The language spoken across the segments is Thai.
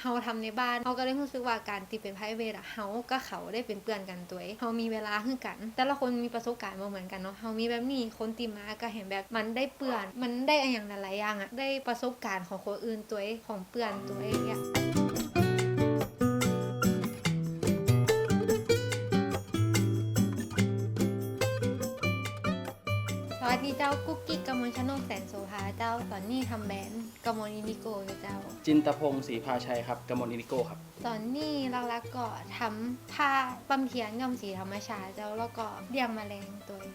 เฮาทำในบ้านเฮาก็ได้รู้สึกว่าการที่เป็นไพรเวทอะเฮาก็เขาได้เป็นเพื่อนกันตัวเฮามีเวลาคือกัน แต่ละคนมีประสบการณ์บ่เหมือนกันเนาะเฮามีแบบนี้คนตีมาก็เห็นแบบมันได้เปื่อน มันได้อะอย่างหลายอย่างอะได้ประสบการณ์ของคนอื่นตัวเองของเปื่อนตัวเองเนี่ย วัสดีเจ้ากุ๊กกิ๊กกมลชนกแสนโสภาเจ้าตอนนี้ทำแบรนด์กมลอินิโกอยู่เจ้า จินตพงศ์ศรีพาชัยครับกมลอินิโกครับ ตอนนี้หลักๆก็ทำผ้าปั๊มเทียนย่อมสีธรรมชาติเจ้าแล้วก็เลี้ยงแมลงตัวเอง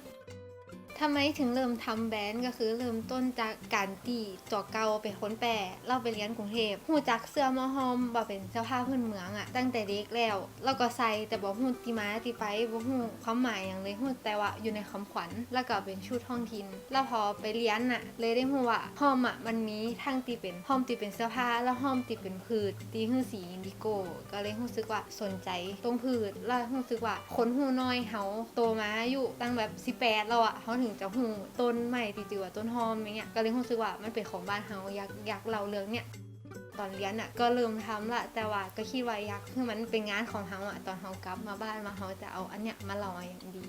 ทำไมถึงเริ่มทำแบรนด์ก็คือเริ่มต้นจากการตีตัวเก่าเป็นคนแปรเราไปเรียนกรุงเทพหูจักเสื้อมอฮอมบ่เป็นเสื้อผ้าพื้นเมืองอะตั้งแต่เด็กแล้วแล้วก็ใส่แต่บ่ฮู้ติมาติไปบ่ฮู้ความหมายอย่างเลยฮู้แต่ว่าอยู่ในคำขวัญแล้วก็เป็นชุดท้องถิ่นแล้วพอไปเรียนน่ะเลยได้ฮู้ว่าฮอมอะมันมีทั้งที่เป็นฮอมที่เป็นเสื้อผ้าแล้วฮอมที่เป็นพืชที่คือสีอินดิโก้ก็เลยรู้สึกว่าสนใจตรงพืชแล้วรู้สึกว่าคนฮู้น้อยเฮาโตมาอายุตั้งแบบ18แล้วอะเฮาถึงจะหูต้นใหม่จริงๆว่าต้นหอมอย่างเงี้ยก็เลยรู้สึกว่ามันเป็นของบ้านเฮาอยากอยากเล่าเรื่องเนี้ยตอนเรียนอะก็เริ่มทำละแต่ว่าก็คิดว่าอยากคือมันเป็นงานของเฮาอะตอนเฮากลับมาบ้านมาเฮาจะเอาอันเนี้ยมาลอยอย่างดี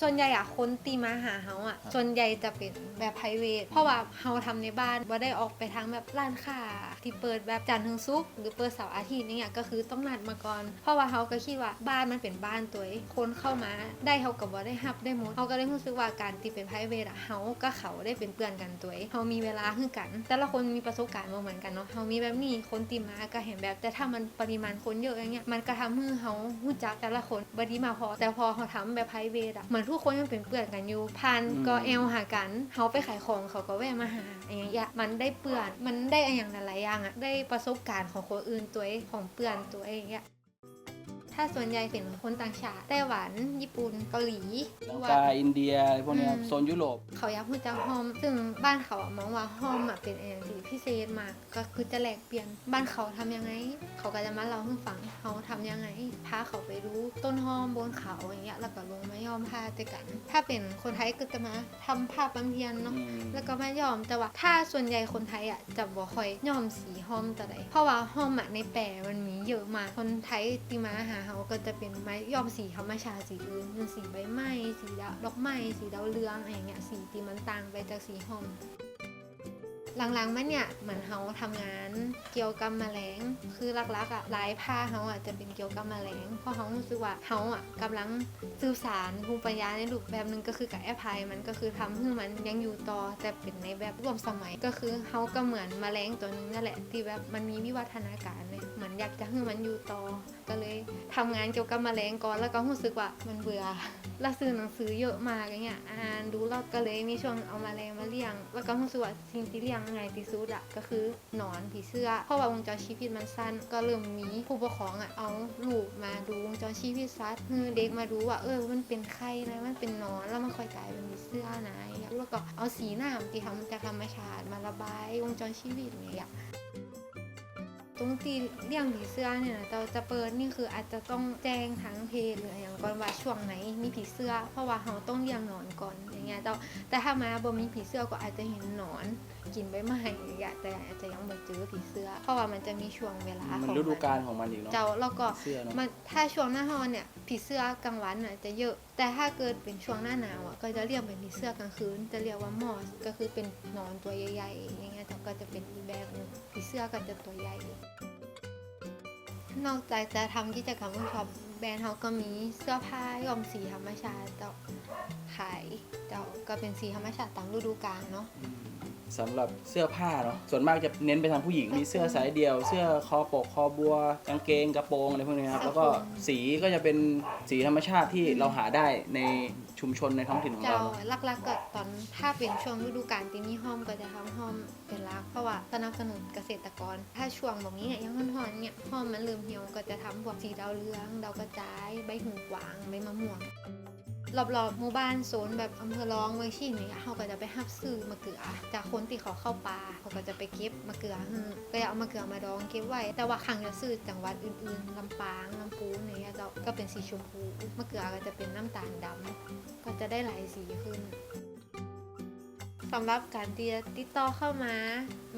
ส่วนใหญ่อะคนตีมาหาเฮาอะส่วนใหญ่จะเป็นแบบไพรเวทเพราะว่าเฮาทำในบ้านว่าได้ออกไปทางแบบร้านค้าที่เปิดแบบจันทร์ถึงศุกร์หรือเปิดเสาร์อาทิตย์นี่เนี่ยก็คือต้องนัดมาก่อน เพราะว่าเฮาก็คิดว่าบ้านมันเป็นบ้านตัวเองคนเข้ามาได้เฮากับว่าได้ฮับได้หมดเฮาก็เลยรู้สึกว่าการที่เป็นไพรเวทอะเฮาก็เขาได้เป็นเพื่อนกันตัวเองเฮามีเวลาคือกัน แต่ละคนมีประสบการณ์บ่เหมือนกันเนาะเฮามีแบบนี้คนตีมาก็เห็นแบบแต่ถ้ามันปริมาณคนเยอะอย่างเงี้ยมันก็ทำให้เฮารู้จักแต่ละคนบ่ดีมาพอแต่พอเฮาทำแบบไพรเวทอะเหมือนทุกคนยังเป็นเพื่อนกันอยู่ผ่านอืมก็แอลหากันเฮาไปขายของเขาก็แวะมาหาอย่างเงี้ยมันได้เปื่อนมันได้อะอย่างหลายๆอย่างอะได้ประสบการณ์ของคนอื่นตัวเองของเปื่อนตัวเองเงี้ย ถ้าส่วนใหญ่เป็นคนต่างชาติไต้หวัน ญี่ปุ่น เกาหลีลังว่กาอินเดียอะไรพวกเนี้ยอืมโซนยุโรป เขาอยากพูดจากฮอม ซึ่งบ้านเขาอะมองว่าฮอมอะเป็นอะไรที่พิเศษมาก ก็คือจะแลกเปลี่ยน บ้านเขาทำยังไง เขาก็จะมาเล่าให้ฟังเขาทำยังไง พาเขาไปดูต้นฮอมบนเขาอย่างเงี้ย แล้วก็ลงมาย้อมผ้าด้วยกัน ถ้าเป็นคนไทยก็จะมาทำผ้าปังเทียนเนาะอืมแล้วก็มาย้อมแต่ว่าถ้าส่วนใหญ่คนไทยอะจะบ่ค่อยย้อมสีหอมแต่ใดเพราะว่าหอมอะในแปรมันมีเยอะมาก คนไทยที่มาหาเขาก็จะเป็นไม้ย้อมสีธรรมชาติสีอื่นเช่นสีใบไม้สีดอกไม้สีดาวเรืองอะไรอย่างเงี้ยสีที่มันต่างไปจากสีหอม หลังๆมาเนี่ยเหมือนเขาทำงานเกี่ยวกับแมลง คือหลักๆอะลายผ้าเขาอะจะเป็นเกี่ยวกับแมลง เพราะเขารู้สึกว่าเขาอะกำลังสื่อสารภูมิปัญญาในรูปแบบหนึ่งก็คือกับแอปพลายมันก็คือทำให้มันยังอยู่ต่อแต่เป็นในแบบร่วมสมัยก็คือเขาก็เหมือนแมลงตัวหนึงนั่นแหละที่แบบมันมีวิวัฒนาการเลยเหมือนอยากจะให้มันอยู่ต่อก็เลยทำงานเกี่ยวกับแมลงก่อนแล้วก็รู้สึกว่ามันเบื่อแล้วซื้อหนังสือเยอะมากอย่างเงี้ยอ่านดูแล้วก็เลยมีช่วงเอาแมาแรงมาเลี้ยง แล้วก็รู้สึกว่าสิ่งที่เลี้ยงง่ายที่สุดอะก็คือหนอนผีเสื้อ เพราะว่าวงจรชีวิตมันสั้น ก็เริ่มมีผู้ปกครองอะเอาลูกมาดูวงจรชีวิตสัตว์คือเด็กมาดูว่าเออมันเป็นไข่นะมันเป็นหนอนแล้วมันค่อยกลายเป็นผีเสื้อนะแล้วก็เอาสีหน้ำที่ทำจากธรรมชาติมาระบายวงจรชีวิตเนี่ยตรงที่เลี้ยงผีเสื้อเนี่ยเราจะเปิดนี่คืออาจจะต้องแจ้งทางเพจหรืออย่างก่อนว่าช่วงไหนมีผีเสื้อ เพราะว่าเราต้องเลี้ยงหนอนก่อน อย่างเงี้ยแต่แต่ถ้ามาบ่มีผีเสื้อก็อาจจะเห็นหนอนกินใบไม้อย่างเงี้ยแต่อาจจะยังบ่เจอผีเสื้อ เพราะว่ามันจะมีช่วงเวลามันของฤดูมันกาลของมันอีกเนาะ เจ้าแล้วก็เสื้อเนาะมันถ้าช่วงหน้าร้อนเนี่ยผีเสื้อกลางวันน่ะจะเยอะ แต่ถ้าเกิดเป็นช่วงหน้าหนาวอะก็จะเรียกเป็นผีเสื้อกลางคืน จะเรียกว่ามอสก็คือเป็นหนอนตัวใหญ่ๆอย่างเงี้ยแต่ก็จะเป็นอีกแบบหนึงผีเสื้อก็จะตัวใหญ่ นอกจากจะทำกิจกรรมเวิร์กช็อปแบรนด์เขาก็มีเสื้อผ้าย้อมสีธรรมชาติเจ้า ขายเจ้าก็เป็นสีธรรมชาติตามฤดูกาลเนาะอืมสำหรับเสื้อผ้าเนาะส่วนมากจะเน้นไปทางผู้หญิงมีเสื้อสายเดี่ยว เสื้อคอปกคอบัวกางเกงกระโปรงอะไรพวกนี้ครับแล้วก็สีก็จะเป็นสีธรรมชาติที่เราหาได้ในชุมชนในท้องถิ่นของเจ้าเราเนอะลักๆก็ตอนถ้าเป็นช่วงฤดูกาลที่มีห้อมก็จะทำห้อมเป็นหลัก เพราะว่าสนับสนุนเกษตรกร ถ้าช่วงแบบนี้เนี่ยยังร้อนๆเนี่ยห้อมมันเริ่มเหี่ยวก็จะทำพวกสีดาวเรืองดาวกระจายใบหูกวางใบมะม่วง รอบๆหมู่บ้านโซนแบบอำเภอร้องเมืองชีเนี่ยเขาก็จะไปหับซื้อมะเขือ จากคนที่เขาเข้าป่าเขาก็จะไปเก็บมะเขือฮือก็จะเอามะเขือมาดองเก็บไว้ แต่ว่าครั้งจะซื้อจังหวัดอื่นๆลำปางลำปูนอย่างเงี้ยจ้าก็เป็นสีชมพูมะเขือก็จะเป็นน้ำตาลดำก็จะได้หลายสีขึ้น สำหรับการที่ติดต่อเข้ามา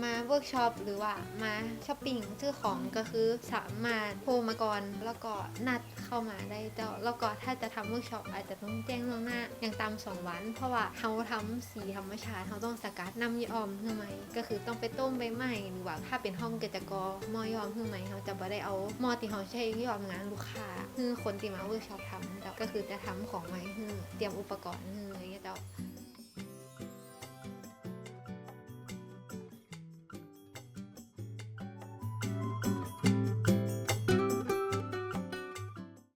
มาเวิร์กช็อปหรือว่ามาช้อปปิ้งซื้อของก็คือสามารถโทรมาก่อนแล้วก็นัดเข้ามาได้เจ้าแล้วก็ถ้าจะทำเวิร์กช็อปอาจจะต้องแจ้งล่วงหน้าอย่างตามสองวัน เพราะว่าเขาทำสีธรรมชาติเขาต้องสกัดน้ำยอมเพื่อไหมก็คือต้องไปต้มใบไม้หรือว่าถ้าเป็นห้องเกจกรมอยอมเพื่อไหมเขาจะบ่ได้เอามอที่เขาใช้ยอมงานลูกค้าคือคนที่มาเวิร์กช็อปทำเจ้าก็คือจะทำของไว้คือเตรียมอุปกรณ์คืออะไรอย่างเงี้ยเจ้า